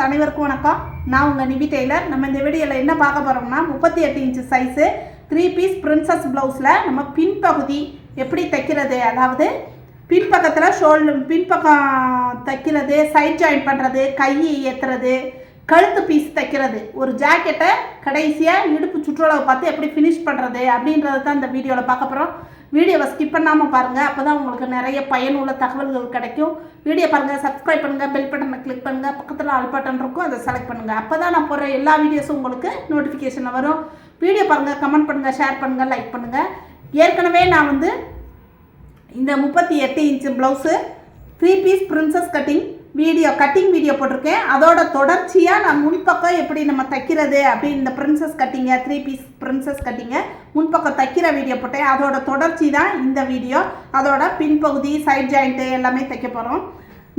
அனைவருக்கும் வணக்கம். நான் உங்கள் நிவி டெய்லர். நம்ம இந்த வீடியோவில் என்ன பார்க்க போகிறோம்னா முப்பத்தி எட்டு inch size three piece princess ப்ளவுஸில் நம்ம பின்பகுதி எப்படி தைக்கிறது? அதாவது பின்பக்கத்தில் ஷோல்டு பின்பக்கம் தைக்கிறது சைட் ஜாயின் பண்ணுறது கையை ஏற்றுறது கழுத்து பீஸ் தைக்கிறது. ஒரு ஜாக்கெட்டை கடைசியாக இடுப்பு சுற்றுலாவை பார்த்து எப்படி ஃபினிஷ் பண்ணுறது அப்படின்றது தான் இந்த வீடியோவில் பார்க்க போகிறோம் வீடியோவை ஸ்கிப் பண்ணாமல் பாருங்கள் அப்போ தான் உங்களுக்கு நிறைய பயனுள்ள தகவல்கள் கிடைக்கும். வீடியோ பாருங்கள் சப்ஸ்கிரைப் பண்ணுங்கள் பெல் பட்டனை கிளிக் பண்ணுங்கள் பக்கத்தில் ஆல் பட்டன் இருக்கும் அதை செலக்ட் பண்ணுங்கள் அப்போ தான் நான் போகிற எல்லா வீடியோஸும் உங்களுக்கு நோட்டிஃபிகேஷனில் வரும். வீடியோ பாருங்கள் கமெண்ட் பண்ணுங்கள் ஷேர் பண்ணுங்கள் லைக் பண்ணுங்கள் ஏற்கனவே நான் வந்து இந்த முப்பத்தி எட்டு inch blouse three piece princess cutting video cutting video போட்டிருக்கேன். அதோட தொடர்ச்சியாக நான் முன்பக்கம் எப்படி நம்ம தைக்கிறது அப்படி இந்த பிரின்சஸ் கட்டிங்க த்ரீ பீஸ் பிரின்சஸ் கட்டிங்க முன்பக்கம் தைக்கிற வீடியோ போட்டேன். அதோட தொடர்ச்சி தான் இந்த வீடியோ. அதோட பின்பகுதி சைட் ஜாயிண்ட்டு எல்லாமே தைக்க போகிறோம்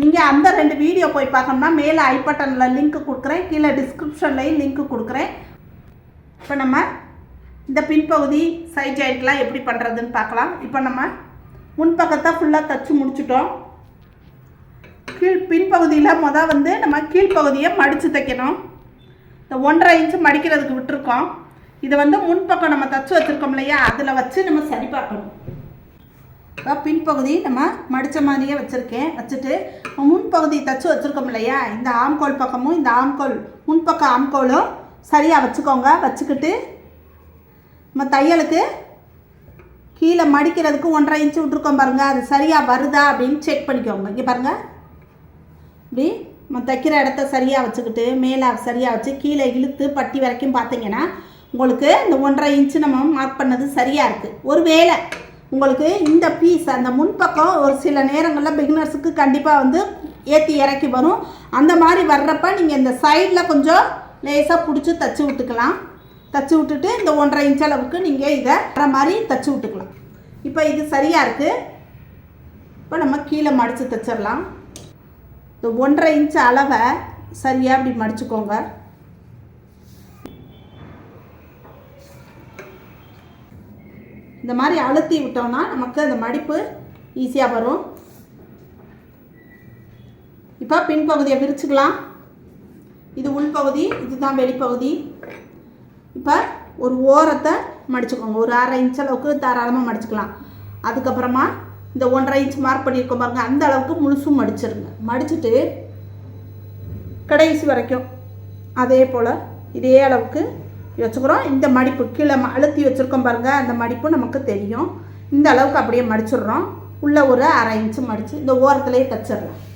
நீங்கள் அந்த ரெண்டு வீடியோ போய் பார்க்கணும்னா மேலே ஐ பட்டனில் லிங்க் கொடுக்குறேன். கீழே டிஸ்கிரிப்ஷன்லையும் லிங்க் கொடுக்குறேன். இப்போ நம்ம இந்த பின்பகுதி சைட் ஜாயிண்ட்லாம் எப்படி பண்ணுறதுன்னு பார்க்கலாம். இப்போ நம்ம முன்பக்கத்தை ஃபுல்லாக தைச்சி முடிச்சிட்டோம். கீழ் பின்பகுதியில் மொதல் வந்து நம்ம கீழ்ப்பகுதியை மடித்து தைக்கணும். இந்த ஒன்றரை இன்ச்சு மடிக்கிறதுக்கு விட்டுருக்கோம். இதை வந்து முன்பக்கம் நம்ம தச்சு வச்சுருக்கோம் இல்லையா? அதில் வச்சு நம்ம சரி பார்க்கணும். இப்போ பின்பகுதி நம்ம மடித்த மாதிரியே வச்சுருக்கேன். வச்சுட்டு முன்பகுதி தச்சு வச்சுருக்கோம் இல்லையா? இந்த ஆம்கோல் பக்கமும் இந்த ஆம்கோல் முன்பக்க ஆம்கோலும் சரியாக வச்சுக்கோங்க. வச்சுக்கிட்டு நம்ம தையலுக்கு கீழே மடிக்கிறதுக்கு ஒன்றரை இன்ச்சு விட்ருக்கோம் பாருங்கள் அது சரியாக வருதா அப்படின்னு செக் பண்ணிக்கோங்க. இங்கே பாருங்கள் இப்படி நம்ம தைக்கிற இடத்த சரியாக வச்சுக்கிட்டு மேலே சரியாக வச்சு கீழே இழுத்து பட்டி வரைக்கும் பார்த்தீங்கன்னா உங்களுக்கு இந்த ஒன்றரை இன்ச்சு நம்ம மார்க் பண்ணது சரியாக இருக்குது ஒருவேளை உங்களுக்கு இந்த பீஸ் அந்த முன்பக்கம் ஒரு சில நேரங்களில் பிகினர்ஸுக்கு கண்டிப்பாக வந்து ஏற்றி இறக்கி வரும். அந்த மாதிரி வர்றப்ப நீங்கள் இந்த சைடில் கொஞ்சம் லேசாக பிடிச்சி தச்சு விட்டுக்கலாம். தச்சு விட்டுட்டு இந்த ஒன்றரை இன்ச் அளவுக்கு நீங்கள் இதை வர மாதிரி தச்சு விட்டுக்கலாம். இப்போ இது சரியாக இருக்குது இப்போ நம்ம கீழே மடித்து தைச்சிடலாம். இந்த ஒன்றரை இன்ச்சு அளவை சரியாக இப்படி மடிச்சுக்கோங்க. இந்த மாதிரி அழுத்தி விட்டோம்னா நமக்கு அந்த மடிப்பு ஈஸியாக வரும். இப்போ பின்பகுதியை விரிச்சுக்கலாம். இது உள்பகுதி இதுதான் வெளிப்பகுதி. இப்போ ஒரு ஓரத்தை மடிச்சுக்கோங்க. ஒரு அரை இன்ச் அளவுக்கு தாராளமாக மடிச்சுக்கலாம். அதுக்கப்புறமா இந்த ஒன்றரை இன்ச் மார்க் பண்ணியிருக்கோம் பாருங்க. அந்த அளவுக்கு முழுசும் மடிச்சிருங்க. மடிச்சுட்டு கடைசி வரைக்கும் அதே போல் இதே அளவுக்கு வச்சுக்கிறோம். இந்த மடிப்பு கீழே ம- அழுத்தி வச்சுருக்கோம் பாருங்கள் அந்த மடிப்பு நமக்கு தெரியும். இந்த அளவுக்கு அப்படியே மடிச்சிடுறோம். உள்ளே ஒரு அரை இன்ச்சு மடித்து இந்த ஓரத்துலேயே தச்சிடலாம்.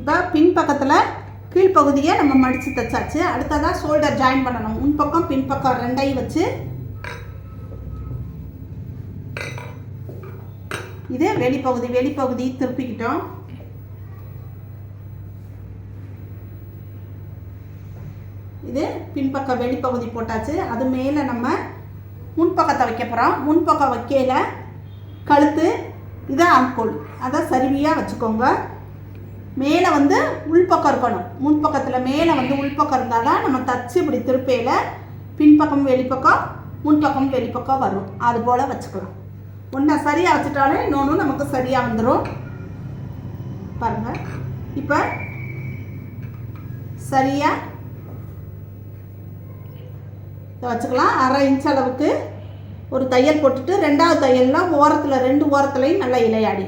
இப்போ பின்பக்கத்தில் கீழ்ப்பகுதியை நம்ம மடித்து தைச்சாச்சு. அடுத்ததாக ஷோல்டர் ஜாயின் பண்ணணும். முன்பக்கம் பின்பக்கம் ரெண்டையும் வச்சு இது வெளிப்பகுதி வெளிப்பகுதி திருப்பிக்கிட்டோம். இது பின்பக்க வெளிப்பகுதி போட்டாச்சு. அது மேலே நம்ம முன்பக்கத்தை வைக்க போகிறோம் முன்பக்கம் வைக்கையில் கழுத்து இதை ஆம்கோல் அதை சரிவியாக வச்சுக்கோங்க. மேலே வந்து உள்பக்கம் இருக்கணும். முன்பக்கத்தில் மேலே வந்து உள்பக்கம் இருந்தால் தான் நம்ம தச்சு இப்படி திருப்பையில் பின்பக்கம் வெளிப்பக்கம் முன்பக்கம் வெளிப்பக்கம் வரும். அது போல் வச்சுக்கலாம். ஒன்றை சரியாக வச்சுட்டாலே இன்னொன்று நமக்கு சரியாக வந்துடும் பாருங்கள் இப்போ சரியாக இதை வச்சுக்கலாம். அரை இன்ச் அளவுக்கு ஒரு தையல் போட்டுட்டு ரெண்டாவது தையல்லாம் ஓரத்தில் ரெண்டு ஓரத்துலையும் நல்லா இலையாடி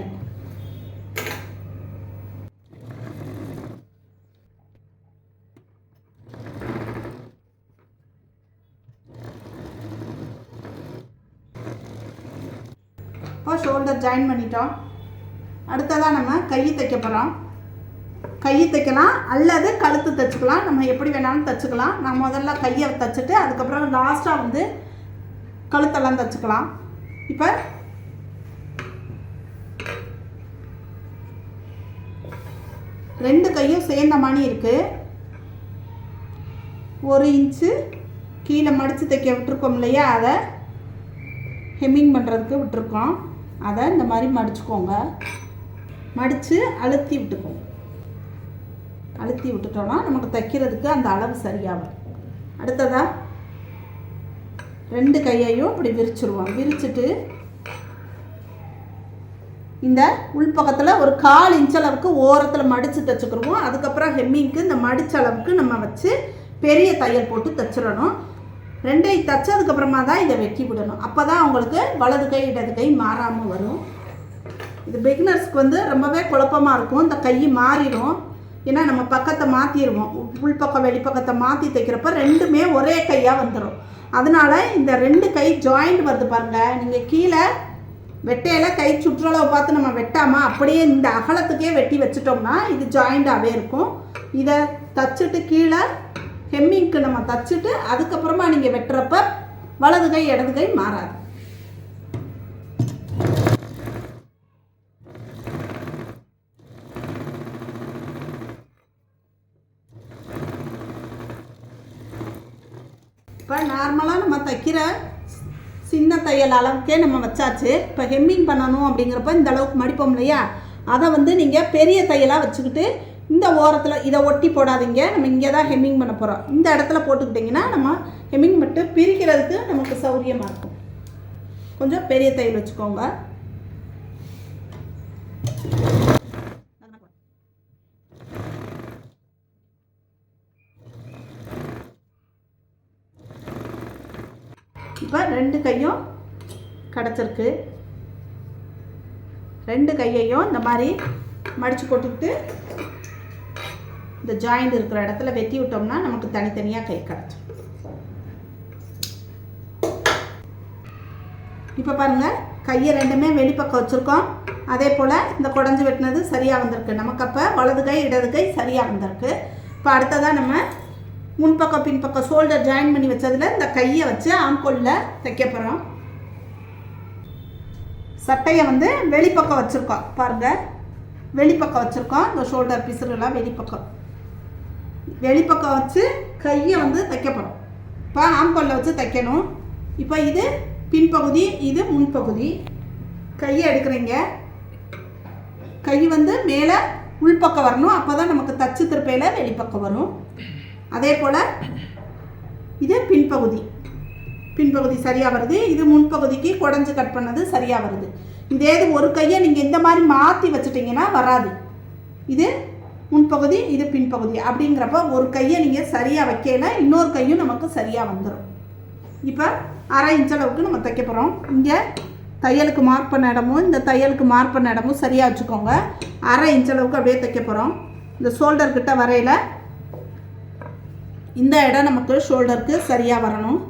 இப்போ ஷோல்டர் ஜாயின் பண்ணிட்டோம். அடுத்ததாக நம்ம கை தைக்க போகிறோம் கை தைக்கலாம் அல்லது கழுத்து தைச்சுக்கலாம். நம்ம எப்படி வேணாலும் தைச்சுக்கலாம். நான் முதல்ல கையை தைச்சிட்டு அதுக்கப்புறம் லாஸ்ட்டாக வந்து கழுத்தெல்லாம் தைச்சுக்கலாம். இப்போ ரெண்டு கையும் சேர்ந்த மாதிரி இருக்குது ஒரு இன்ச்சு கீழே மடித்து தைக்க விட்டுருக்கோம் இல்லையா? அதை ஹெம்மிங் பண்ணுறதுக்கு விட்டுருக்கோம். அதை இந்த மாதிரி மடிச்சுக்கோங்க. மடித்து அழுத்தி விட்டுக்கோங்க அழுத்தி விட்டுட்டோம்னா நமக்கு தைக்கிறதுக்கு அந்த அளவு சரியாகும். அடுத்ததாக ரெண்டு கையையும் இப்படி விரிச்சிருவோம். விரிச்சிட்டு இந்த உள்பக்கத்தில் ஒரு கால் இன்ச் அளவுக்கு ஓரத்தில் மடித்து தைச்சுக்கிருவோம். அதுக்கப்புறம் ஹெம்மிங்க்கு இந்த மடிச்ச அளவுக்கு நம்ம வச்சு பெரிய தையல் போட்டு தைச்சிடணும். ரெண்டையும் தைச்சதுக்கப்புறமா தான் இதை வெட்டி விடணும். அப்போ தான் அவங்களுக்கு வலது கை இடது கை மாறாமல் வரும். இது பிகினர்ஸ்க்கு வந்து ரொம்பவே குழப்பமாக இருக்கும். இந்த கை மாறிடும். ஏன்னா நம்ம பக்கத்தை மாற்றிடுவோம் உள்பக்கம் வெளிப்பக்கத்தை மாற்றி தைக்கிறப்ப ரெண்டுமே ஒரே கையாக வந்துடும் அதனால் இந்த ரெண்டு கை ஜாயிண்ட் வருது பாருங்கள் நீங்கள் கீழே வெட்டையில் கை சுற்றளவு பார்த்து நம்ம வெட்டாமல் அப்படியே இந்த அகலத்துக்கே வெட்டி வச்சிட்டோம்னா இது ஜாயிண்டாகவே இருக்கும். இதை தச்சுட்டு கீழே ஹெம்மிங்க்கு நம்ம தச்சுட்டு அதுக்கப்புறமா நீங்கள் வெட்டுறப்ப வலது கை இடது கை மாறாது. இப்போ நார்மலாக நம்ம தைக்கிற சின்ன தையல் அளவுக்கே நம்ம வச்சாச்சு. இப்போ ஹெம்மிங் பண்ணணும் அப்படிங்கிறப்ப இந்த அளவுக்கு மடிப்போம் இல்லையா? அதை வந்து நீங்கள் பெரிய தையலாக வச்சுக்கிட்டு இந்த ஓரத்தில் இதை ஒட்டி போடாதீங்க. நம்ம இங்கே தான் ஹெம்மிங் பண்ண போகிறோம் இந்த இடத்துல போட்டுக்கிட்டிங்கன்னா நம்ம ஹெம்மிங் மட்டும் பிரிக்கிறதுக்கு நமக்கு சௌரியமாக இருக்கும். கொஞ்சம் பெரிய தையல் வச்சுக்கோங்க. இப்போ ரெண்டு கையும் கிடச்சிருக்கு. ரெண்டு கையையும் இந்த மாதிரி மடித்து போட்டுக்கிட்டு இந்த ஜாயிண்ட் இருக்கிற இடத்துல வெட்டி விட்டோம்னா நமக்கு தனித்தனியாக கை கிடச்சிரும் இப்போ பாருங்கள் கையை ரெண்டுமே வெளிப்பக்கம் வச்சுருக்கோம். அதே போல் இந்த குடஞ்சி வெட்டினது சரியாக வந்திருக்கு. நமக்கு அப்போ வலது கை இடது கை சரியாக வந்திருக்கு. இப்போ அடுத்ததாக நம்ம முன்பக்கம் பின்பக்கம் ஷோல்டர் ஜாயின் பண்ணி வச்சதில் இந்த கையை வச்சு ஆம்கோலில் தைக்க போகிறோம் சட்டையை வந்து வெளிப்பக்கம் வச்சுருக்கோம். பாருங்கள் வெளிப்பக்கம் வச்சுருக்கோம். இந்த ஷோல்டர் பிசுறுலாம் வெளிப்பக்கம். வெளிப்பக்கம் வச்சு கையை வந்து தைக்கப்படும். இப்போ ஆம்பல்ல வச்சு தைக்கணும். இப்போ இது பின்பகுதி இது முன்பகுதி. கையை எடுக்கிறீங்க. கை வந்து மேலே உள்பக்கம் வரணும். அப்போ தான் நமக்கு தச்சு திருப்பையில் வெளிப்பக்கம் வரும். அதே போல் இது பின்பகுதி. பின்பகுதி சரியாக வருது. இது முன்பகுதிக்கு குடஞ்சு கட் பண்ணது சரியாக வருது. இதே இது ஒரு கையை நீங்கள் இந்த மாதிரி மாற்றி வச்சுட்டிங்கன்னா வராது. இது முன்பகுதி இது பின்பகுதி. அப்படிங்கிறப்ப ஒரு கையை நீங்கள் சரியாக வைக்கல இன்னொரு கையும் நமக்கு சரியாக வந்துடும் இப்போ அரை இன்ச் அளவுக்கு நம்ம தைக்க போகிறோம் இங்கே தையலுக்கு மார்க் பண்ண இடமும் இந்த தையலுக்கு மார்க் பண்ண இடமும் சரியாக வச்சுக்கோங்க. அரை இன்ச் அளவுக்கு அப்படியே தைக்க போகிறோம் இந்த ஷோல்டர் கிட்ட வரையில் இந்த இடம் நமக்கு ஷோல்டருக்கு சரியாக வரணும்.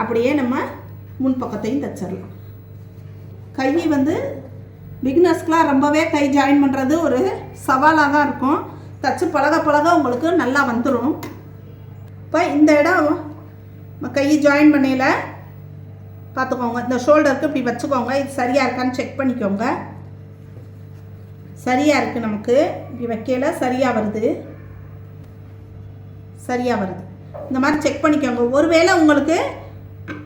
அப்படியே நம்ம முன்பக்கத்தையும் தைச்சிடலாம். கை வந்து பிகினர்ஸ்க்கெலாம் ரொம்பவே கை ஜாயின் பண்ணுறது ஒரு சவாலாக தான் இருக்கும். தச்சு பழக பழக உங்களுக்கு நல்லா வந்துடும் இப்போ இந்த இடம் நம்ம கை ஜாயின் பண்ணையில் பார்த்துக்கோங்க இந்த ஷோல்டருக்கு இப்படி வச்சுக்கோங்க. இது சரியாக இருக்கான்னு செக் பண்ணிக்கோங்க. சரியாக இருக்குது நமக்கு. இப்படி வைக்கல சரியாக வருது. சரியாக வருது. இந்த மாதிரி செக் பண்ணிக்கோங்க. ஒருவேளை உங்களுக்கு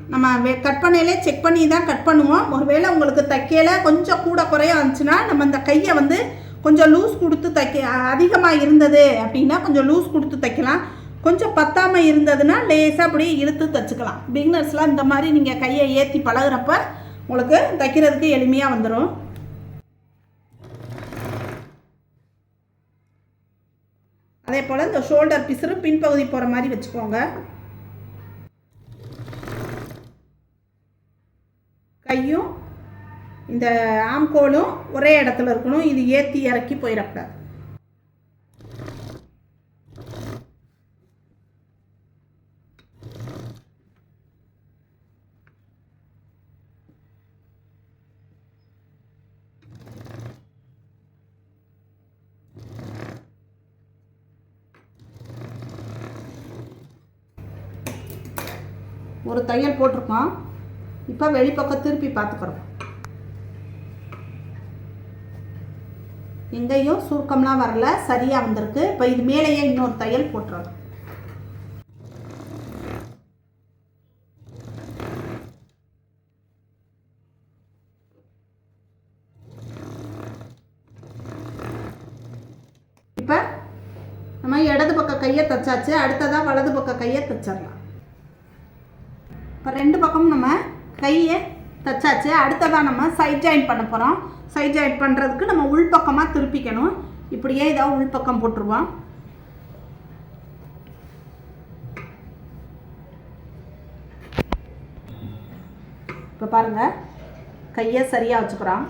நம்ம வே- கட் பண்ணையிலே செக் பண்ணி தான் கட் பண்ணுவோம். ஒருவேளை உங்களுக்கு தைக்கையில் கொஞ்சம் கூட குறைய இருந்துச்சுன்னா நம்ம இந்த கையை வந்து கொஞ்சம் லூஸ் கொடுத்து தைக்க அதிகமாக இருந்தது அப்படின்னா கொஞ்சம் லூஸ் கொடுத்து தைக்கலாம். கொஞ்சம் பத்தாமல் இருந்ததுன்னா லேசாக அப்படியே இழுத்து தைச்சிக்கலாம். பிகினர்ஸ்லாம் இந்த மாதிரி நீங்கள் கையை ஏற்றி பழகுறப்ப உங்களுக்கு தைக்கிறதுக்கு எளிமையாக வந்துடும் அதே போல் இந்த ஷோல்டர் பிசுறு பின்பகுதி போகிற மாதிரி வச்சுக்கோங்க. கையும் இந்த ஆம்கோலும் ஒரே இடத்துல இருக்கணும். இது ஏற்றி இறக்கி போயிடக்கூடாது ஒரு தையல் போட்டிருக்கோம் இப்போ வெளிப்பக்கம் திருப்பி பார்த்துக்கிறோம். எங்கேயும் சுருக்கம்லாம் வரல சரியாக வந்திருக்கு. இப்போ இது மேலேயே இன்னொரு தையல் போட்டுறோம். நம்ம இடது பக்க கையை தைச்சாச்சு. அடுத்ததாக வலது பக்க கையை தைச்சிடலாம். இப்போ ரெண்டு பக்கமும் நம்ம கையை தைச்சாச்சு. அடுத்ததாக நம்ம சைட் ஜாயின் பண்ண போகிறோம் சைட் ஜாயின் பண்ணுறதுக்கு நம்ம உள்பக்கமாக திருப்பிக்கணும். இப்படியே இதாக உள்பக்கம் போட்டுருவோம். இப்போ பாருங்கள் கையை சரியாக வச்சுக்கிறோம்.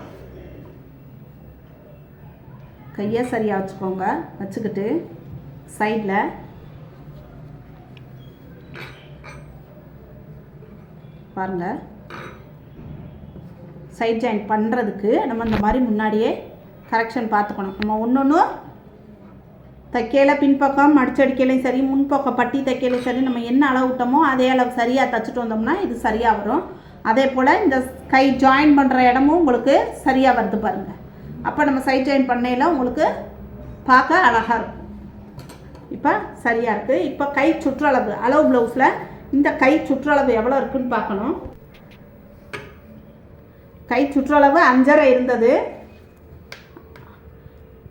கையை சரியாக வச்சுக்கோங்க. வச்சுக்கிட்டு சைடில் பாருங்கள் சைட் ஜாயின் பண்ணுறதுக்கு நம்ம இந்த மாதிரி முன்னாடியே கரெக்ஷன் பார்த்துக்கணும். நம்ம ஒன்று ஒன்று தைக்கையில பின்பக்கம் மடிச்சடிக்கையிலையும் சரி முன்பக்கம் பட்டி தைக்கையிலையும் சரி நம்ம என்ன அளவு விட்டோமோ அதே அளவு சரியாக தைச்சிட்டு வந்தோம்னா இது சரியாக வரும். அதே போல் இந்த கை ஜாயின் பண்ணுற இடமும் உங்களுக்கு சரியாக வருது பாருங்கள் அப்போ நம்ம சைட் ஜாயின் பண்ணையில் உங்களுக்கு பார்க்க அழகாக இருக்கும். இப்போ சரியாக இருக்குது இப்போ கை சுற்றளவு அளவு ப்ளவுஸில் இந்த கை சுற்றளவு எவ்வளோ இருக்குதுன்னு பார்க்கணும். கை சுற்றளவு அஞ்சரை இருந்தது.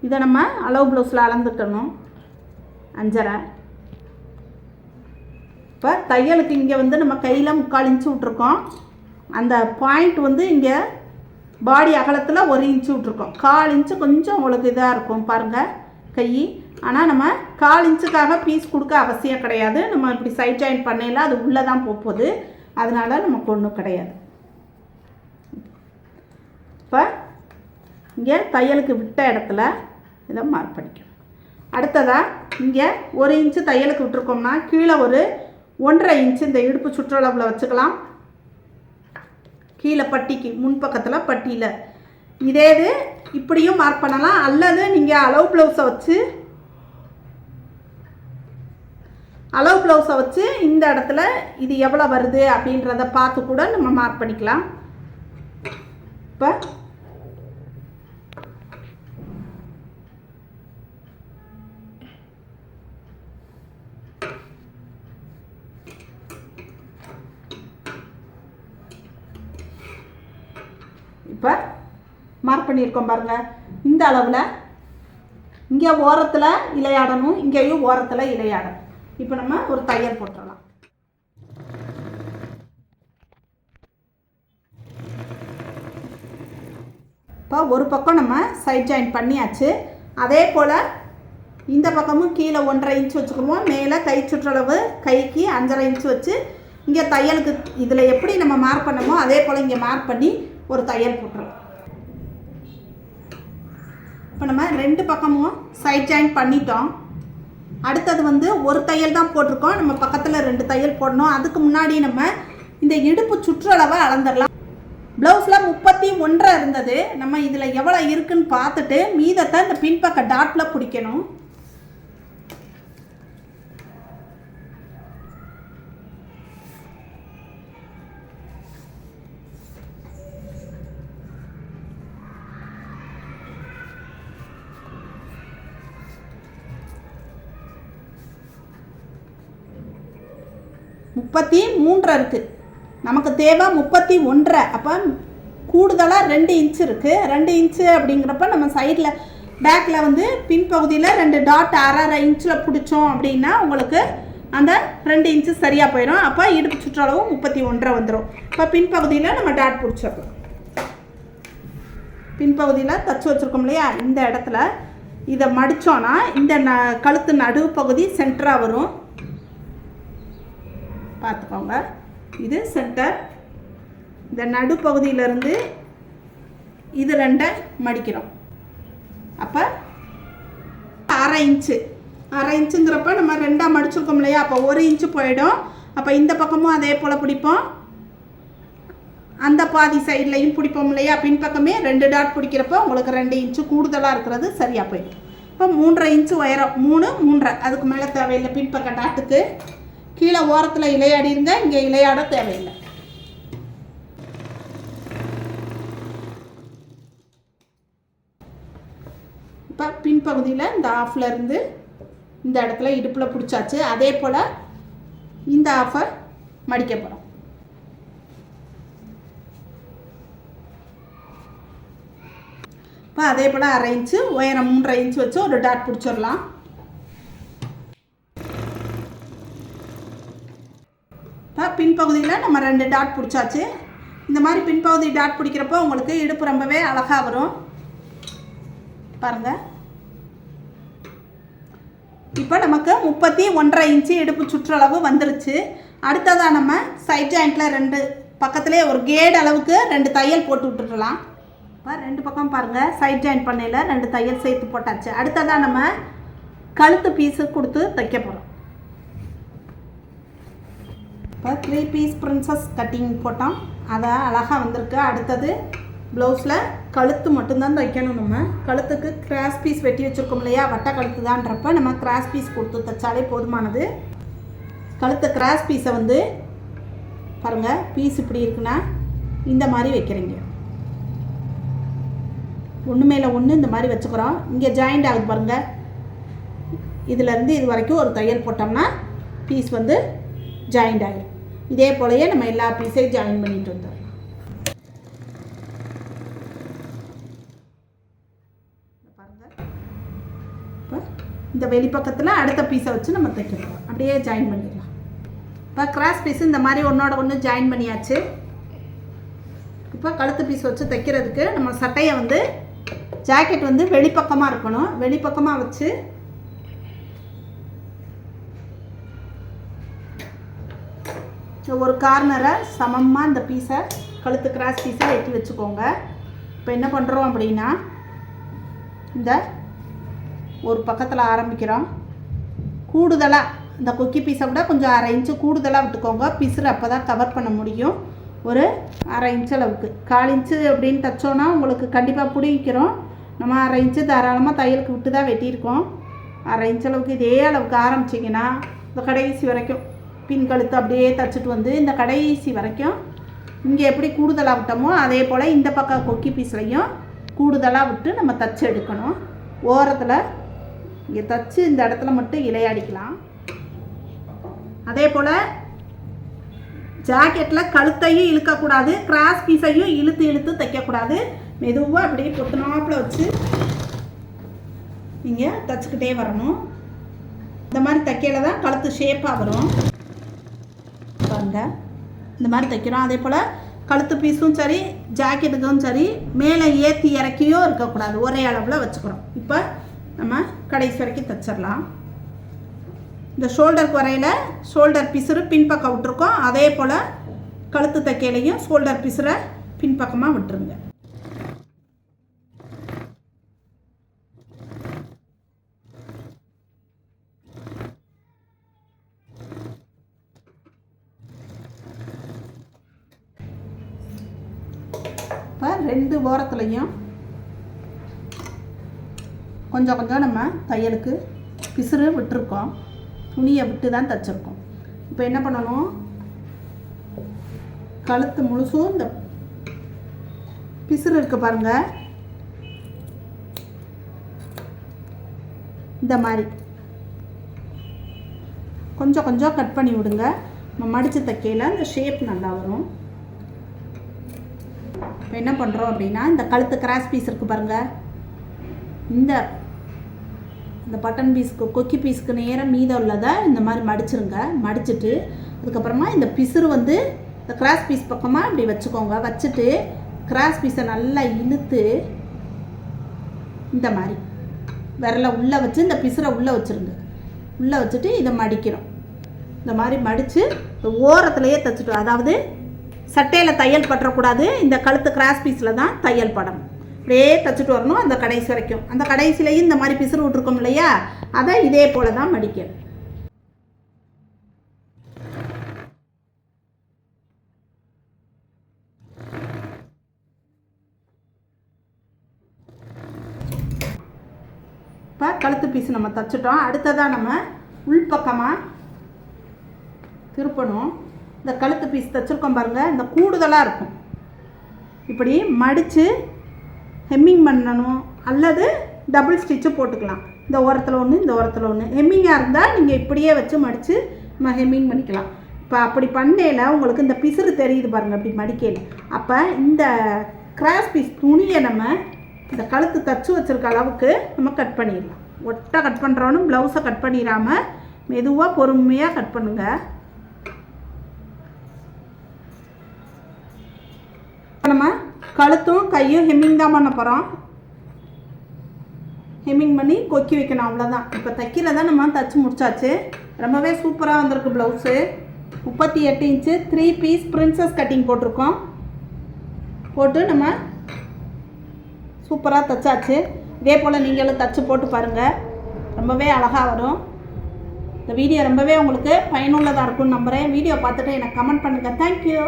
இதை நம்ம அளவு ப்ளவுஸில் அளந்துக்கணும் அஞ்சரை. இப்போ தையலுக்கு இங்கே வந்து நம்ம கையில் முக்கால் இன்ச்சு விட்ருக்கோம் அந்த பாயிண்ட் வந்து இங்கே பாடி அகலத்தில் ஒரு இன்ச்சு விட்ருக்கோம் கால் இன்ச்சு கொஞ்சம் உங்களுக்கு இதாக இருக்கும் பாருங்கள் கை. ஆனால் நம்ம கால் இன்ச்சுக்காக பீஸ் கொடுக்க அவசியம் கிடையாது. நம்ம இப்படி சைட் ஜாயின் பண்ணையில் அது உள்ளே தான் போகுது. அதனால் நமக்கு ஒன்றும் கிடையாது. இப்போ இங்கே தையலுக்கு விட்ட இடத்துல இதை மார்க் பண்ணிக்கணும். அடுத்ததாக இங்கே ஒரு இன்ச்சு தையலுக்கு விட்டுருக்கோம்னா கீழே ஒரு ஒன்றரை இன்ச்சு இந்த இடுப்பு சுற்றளவில் வச்சுக்கலாம். கீழே பட்டிக்கு முன்பக்கத்தில் பட்டியில். இதே இது இப்படியும் மார்க் பண்ணலாம். அல்லது நீங்கள் அளவு ப்ளவுஸை வச்சு அளவு ப்ளவுஸை வச்சு இந்த இடத்துல இது எவ்வளோ வருது அப்படின்றத பார்த்து கூட நம்ம மார்க் பண்ணிக்கலாம். இப்போ இப்போ மார்க் பண்ணியிருக்கோம் பாருங்க. இந்த அளவில் இங்கே ஓரத்தில் இலையாடணும் இங்கேயும் ஓரத்தில் இலையாடணும். இப்போ நம்ம ஒரு தையல் போட்டுடலாம். இப்போ ஒரு பக்கம் நம்ம சைட் ஜாயின் பண்ணியாச்சு. அதே போல் இந்த பக்கமும் கீழே ஒன்றரை இன்ச் வச்சுக்கிடுவோம். மேலே கை சுற்றளவு கைக்கு அஞ்சரை இன்ச் வச்சு இங்கே தையலுக்கு இதில் எப்படி நம்ம மார்க் பண்ணமோ அதே போல் இங்கே மார்க் பண்ணி ஒரு தையல் போட்டுருவோம் இப்போ நம்ம ரெண்டு பக்கமும் சைட் ஜாயின் பண்ணிட்டோம். அடுத்தது வந்து ஒரு தையல் தான் போட்டிருக்கோம். நம்ம பக்கத்தில் ரெண்டு தையல் போடணும். அதுக்கு முன்னாடி நம்ம இந்த இடுப்பு சுற்றளவை அளந்துடலாம். ப்ளவுஸில் முப்பத்தி ஒன்றரை இருந்தது. நம்ம இதில் எவ்வளோ இருக்குன்னு பார்த்துட்டு மீதத்தை இந்த பின்பக்க டாட்டில் பிடிக்கணும். முப்பத்தி மூன்று இருக்குது நமக்கு தேவை முப்பத்தி ஒன்றரை. அப்போ கூடுதலாக ரெண்டு இன்ச்சு இருக்குது ரெண்டு இன்ச்சு அப்படிங்கிறப்ப நம்ம சைடில் பேக்கில் வந்து பின்பகுதியில் ரெண்டு டாட் அரை அரை இன்ச்சில் பிடிச்சோம் அப்படின்னா உங்களுக்கு அந்த ரெண்டு இன்ச்சு சரியாக போயிடும் அப்போ இடுப்பு சுற்றளவு முப்பத்தி ஒன்றரை வந்துடும் இப்போ பின்பகுதியில் நம்ம டாட் பிடிச்சிடலாம். பின்பகுதியில் தச்சு வச்சுருக்கோம் இல்லையா? இந்த இடத்துல இதை மடித்தோன்னா இந்த ந கழுத்து நடுவு பகுதி சென்டராக வரும். பார்த்துக்கோங்க. இது சென்டர் இந்த நடுப்பகுதியிலேருந்து இது ரெண்டை மடிக்கிறோம் அப்போ அரை இன்ச்சு. அரை இன்ச்சுங்கிறப்ப நம்ம ரெண்டாக மடிச்சிருக்கோம் இல்லையா? அப்போ ஒரு இன்ச்சு போயிடும். அப்போ இந்த பக்கமும் அதே போல் பிடிப்போம். அந்த பாதி சைட்லையும் பிடிப்போம் இல்லையா? பின்பக்கமே ரெண்டு டாட் பிடிக்கிறப்ப உங்களுக்கு ரெண்டு இன்ச்சு கூடுதலாக இருக்கிறது சரியாக போயிடும். இப்போ மூன்றரை இன்ச்சு உயரம். மூணு மூன்றரை. அதுக்கு மேலே தேவையில்லை. பின்பக்க டாட்டுக்கு கீழே ஓரத்தில் இலையாடி இருங்க இங்கே இலையாட தேவையில்லை. இப்போ பின்பகுதியில் இந்த ஆஃபில் இருந்து இந்த இடத்துல இடுப்பில் பிடிச்சாச்சு. அதே போல் இந்த ஆஃபை மடிக்க போகிறோம் இப்போ அதே போல் அரை இன்ச்சு உயரம் மூன்றரை இன்ச்சு வச்சு ஒரு டாட் பிடிச்சிடலாம். பின்பகுதியில் நம்ம ரெண்டு டாட் பிடிச்சாச்சு. இந்த மாதிரி பின்பகுதி டாட் பிடிக்கிறப்போ உங்களுக்கு இடுப்பு ரொம்பவே அழகாக வரும். பாருங்கள் இப்போ நமக்கு முப்பத்தி ஒன்றரை இன்ச்சு இடுப்பு சுற்றளவு வந்துருச்சு. அடுத்ததாக நம்ம சைட் ஜாயிண்ட்டில் ரெண்டு பக்கத்துலேயே ஒரு கேடு அளவுக்கு ரெண்டு தையல் போட்டு விட்டுடலாம். இப்போ ரெண்டு பக்கம் பாருங்கள் சைட் ஜாயின் பண்ணையில் ரெண்டு தையல் சேர்த்து போட்டாச்சு. அடுத்ததாக நம்ம கழுத்து பீஸு கொடுத்து தைக்க போகிறோம் இப்போ த்ரீ பீஸ் பிரின்சஸ் கட்டிங் போட்டோம். அதை அழகாக வந்திருக்கு. அடுத்தது ப்ளவுஸில் கழுத்து மட்டும்தான் தைக்கணும் நம்ம. கழுத்துக்கு கிராஸ் பீஸ் வெட்டி வச்சுருக்கோம் இல்லையா? வட்ட கழுத்து தான்றப்ப நம்ம கிராஸ் பீஸ் கொடுத்து தைச்சாலே போதுமானது. கழுத்து கிராஸ் பீஸை வந்து பாருங்கள் பீஸ் இப்படி இருக்குன்னா இந்த மாதிரி வைக்கிறீங்க. ஒன்று மேலே ஒன்று இந்த மாதிரி வச்சுக்கிறோம். இங்கே ஜாயிண்ட் ஆகுது பாருங்கள் இதுலேருந்து இது வரைக்கும் ஒரு தையல் போட்டோம்னா பீஸ் வந்து ஜாயிண்ட் ஆகிடும் இதே போலயே நம்ம எல்லா பீஸையும் ஜாயின் பண்ணிட்டு வந்துடலாம். இப்போ இந்த வெளிப்பக்கத்தில் அடுத்த பீஸை வச்சு நம்ம தைக்கலாம் அப்படியே ஜாயின் பண்ணிடலாம். இப்போ கிராஸ் பீஸ் இந்த மாதிரி ஒன்றோட ஒன்று ஜாயின் பண்ணியாச்சு. இப்போ கழுத்து பீஸ் வச்சு தைக்கிறதுக்கு நம்ம சட்டையை வந்து ஜாக்கெட் வந்து வெளிப்பக்கமாக இருக்கணும். வெளிப்பக்கமாக வச்சு ஒரு கார்னரை சமமாக இந்த பீஸை கழுத்து கிராஸ் பீஸை வெட்டி வச்சுக்கோங்க. இப்போ என்ன பண்ணுறோம் அப்படின்னா இந்த ஒரு பக்கத்தில் ஆரம்பிக்கிறோம். கூடுதலாக இந்த கொக்கி பீஸை விட கொஞ்சம் அரை இன்ச்சு கூடுதலாக விட்டுக்கோங்க. பிசுறு அப்போ தான் கவர் பண்ண முடியும். ஒரு அரை இன்ச்சு அளவுக்கு. கால் இன்ச்சு அப்படின்னு தைச்சோன்னா உங்களுக்கு கண்டிப்பாக பிடிக்கிறோம் நம்ம அரை இன்ச்சு தாராளமாக தையலுக்கு விட்டு தான் வெட்டியிருக்கோம். அரை இன்ச் அளவுக்கு இதே அளவுக்கு ஆரம்பிச்சிங்கன்னா இந்த கடைசி வரைக்கும் பின் கழுத்து அப்படியே தைச்சிட்டு வந்து இந்த கடைசி வரைக்கும் இங்கே எப்படி கூடுதலாக விட்டோமோ அதே போல் இந்த பக்கம் கொக்கி பீஸ்லையும் கூடுதலாக விட்டு நம்ம தச்சு எடுக்கணும். ஓரத்தில் இங்கே தச்சு இந்த இடத்துல மட்டும் இலையாடிக்கலாம் அதே போல் ஜாக்கெட்டில் கழுத்தையும் இழுக்கக்கூடாது கிராஸ் பீஸையும் இழுத்து இழுத்து தைக்கக்கூடாது. மெதுவாக அப்படியே பொத்துனாப்பில் வச்சு நீங்கள் தச்சுக்கிட்டே வரணும். இந்த மாதிரி தைக்கையில் தான் கழுத்து ஷேப்பாக வரும். பாருங்கள் இந்த மாதிரி தைக்கிறோம். அதே போல் கழுத்து பீஸும் சரி ஜாக்கெட்டுக்கும் சரி மேலே ஏற்றி இறக்கியும் இருக்கக்கூடாது. ஒரே அளவில் வச்சுக்கிறோம். இப்போ நம்ம கடைசி வரைக்கும் தைச்சிடலாம். இந்த ஷோல்டர் குறையில் ஷோல்டர் பிசுறு பின்பக்கம் விட்டுருக்கோம். அதே போல் கழுத்து தைக்கையிலையும் ஷோல்டர் பிசுரை பின்பக்கமாக விட்டுருங்க. இப்போ ரெண்டு ஓரத்துலையும் கொஞ்சம் கொஞ்சம் நம்ம தையலுக்கு பிசுறு விட்டுருக்கோம். துணியை விட்டு தான் தைச்சிருக்கோம். இப்போ என்ன பண்ணணும்? கழுத்து முழுசும் இந்த பிசுறு இருக்கு பாருங்க. இந்த மாதிரி. கொஞ்சம் கொஞ்சம் கட் பண்ணி விடுங்க. நம்ம மடித்து தைக்கையில் அந்த ஷேப் நல்லா வரும். இப்போ என்ன பண்ணுறோம் அப்படின்னா இந்த கழுத்து கிராஸ் பீஸ் இருக்குது பாருங்கள் இந்த இந்த பட்டன் பீஸ்க்கு கொக்கி பீஸ்க்கு நேரம் மீதம் உள்ளதை இந்த மாதிரி மடிச்சிருங்க. மடிச்சிட்டு அதுக்கப்புறமா இந்த பிசுறு வந்து இந்த கிராஸ் பீஸ் பக்கமாக இப்படி வச்சுக்கோங்க. வச்சுட்டு கிராஸ் பீஸை நல்லா இழுத்து இந்த மாதிரி விரலை உள்ளே வச்சு இந்த பிசுரை உள்ளே வச்சுருங்க. உள்ளே வச்சுட்டு இதை மடிக்கிறோம். இந்த மாதிரி மடித்து ஓரத்துலையே தைச்சிட்டோம். அதாவது சட்டையில் தையல் பற்றக்கூடாது. இந்த கழுத்து கிராஸ் பீஸில் தான் தையல் படணும் அப்படியே தைச்சிட்டு வரணும் அந்த கடைசி வரைக்கும். அந்த கடைசிலையும் இந்த மாதிரி பிசுறு விட்ருக்கோம் இல்லையா? அதை இதே போல் தான் மடிக்கணும். இப்போ கழுத்து பீஸ் நம்ம தைச்சிட்டோம். அடுத்ததாக நம்ம உள்பக்கமாக திருப்பணும். இந்த கழுத்து பீஸ் தைச்சிருக்கோம் பாருங்கள் இந்த கூடுதலாக இருக்கும். இப்படி மடித்து ஹெம்மிங் பண்ணணும் அல்லது டபுள் ஸ்டிச்சு போட்டுக்கலாம். இந்த ஓரத்தில் ஒன்று இந்த ஓரத்தில் ஒன்று ஹெம்மிங்காக இருந்தால் நீங்கள் இப்படியே வச்சு மடித்து நம்ம ஹெம்மிங் பண்ணிக்கலாம். இப்போ அப்படி பண்ணையில் உங்களுக்கு இந்த பிசுறு தெரியுது பாருங்கள் அப்படி மடிக்கையில். அப்போ இந்த கிராஸ் பீஸ் துணியை நம்ம இந்த கழுத்து தச்சு வச்சுருக்க அளவுக்கு நம்ம கட் பண்ணிடலாம். ஒட்டை கட் பண்ணுறோன்னு ப்ளவுஸை கட் பண்ணிடாமல் மெதுவாக பொறுமையாக கட் பண்ணுங்கள் கழுத்தும் கையும் ஹெம்மிங் தான் பண்ண போகிறோம் ஹெம்மிங் பண்ணி கொக்கி வைக்கணும் அவ்வளோதான் இப்போ தைக்கிறத நம்ம தச்சு முடிச்சாச்சு. ரொம்பவே சூப்பராக வந்திருக்கு ப்ளவுஸு முப்பத்தி எட்டு inch three piece princess cutting போட்டிருக்கோம். போட்டு நம்ம சூப்பராக தைச்சாச்சு. இதே போல் நீங்களும் தச்சு போட்டு பாருங்கள் ரொம்பவே அழகாக வரும். இந்த வீடியோ ரொம்பவே உங்களுக்கு பயனுள்ளதாக இருக்கும்னு நம்புகிறேன் வீடியோ பார்த்துட்டு எனக்கு கமெண்ட் பண்ணுங்கள் தேங்க்யூ